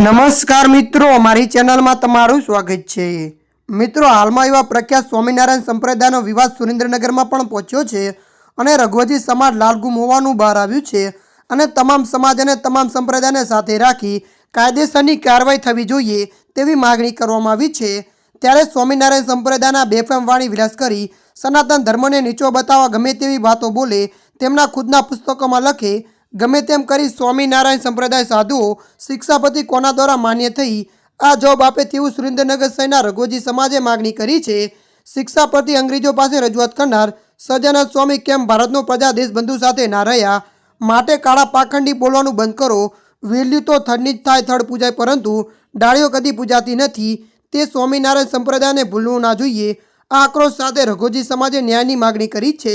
નમસ્કાર મિત્રો મારી ચેનલમાં તમારું સ્વાગત છે. મિત્રો, હાલમાં એવા પ્રખ્યાત સ્વામિનારાયણ સંપ્રદાયનો વિવાદ સુરેન્દ્રનગરમાં પણ પહોંચ્યો છે અને રઘુવજી સમાજ લાલગુમ હોવાનું બહાર આવ્યું છે અને તમામ સમાજ અને તમામ સંપ્રદાયને સાથે રાખી કાયદેસરની કાર્યવાહી થવી જોઈએ તેવી માગણી કરવામાં આવી છે. ત્યારે સ્વામિનારાયણ સંપ્રદાયના બેફામ વાણી વિલાસ કરી સનાતન ધર્મને નીચો બતાવવા ગમે તેવી વાતો બોલે તેમના ખુદના પુસ્તકોમાં લખે ગમે તેમ કરી સ્વામિનારાયણ સંપ્રદાય સાધુઓ શિક્ષાપતિ કોના દ્વારા માન્ય થઈ? આ જવાબ આપે તેવું સુરેન્દ્રનગર શહેરના રઘોજી સમાજે માગણી કરી છે. શિક્ષાપતિ અંગ્રેજો પાસે રજૂઆત કરનાર સજાનંદ સ્વામી કેમ ભારતનો પ્રજા દેશબંધુ સાથે ના રહ્યા? માટે કાળા પાખંડી બોલવાનું બંધ કરો. વેલ્યુ તો થડની જ થાય થડ પૂજાય, પરંતુ ડાળીઓ કદી પૂજાતી નથી. તે સ્વામિનારાયણ સંપ્રદાયને ભૂલવું ના જોઈએ. આ આક્રોશ સાથે રઘોજી સમાજે ન્યાયની માગણી કરી છે.